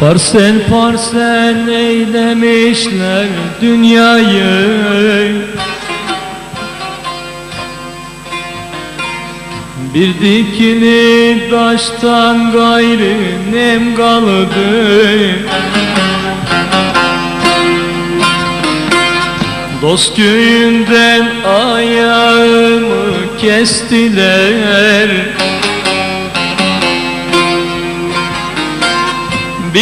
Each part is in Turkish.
Parsel parsel eylemişler dünyayı. Bir dikili taştan gayrı nem kaldı. Dost köyünden ayağımı kestiler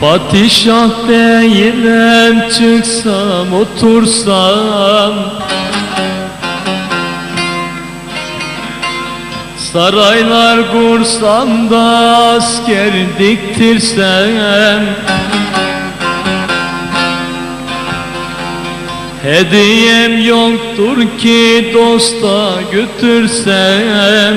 Padişah değilim çıksam otursam. Saraylar kursam da asker diktirsem. Hediyem yoktur ki dosta götürsem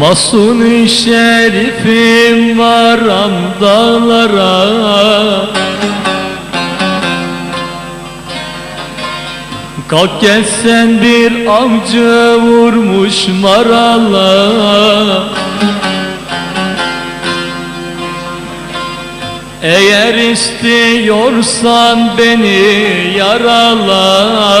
Masun-i şerifim varam dağlara Kalk gel sen bir avcı vurmuş marala. Eğer istiyorsan beni yarala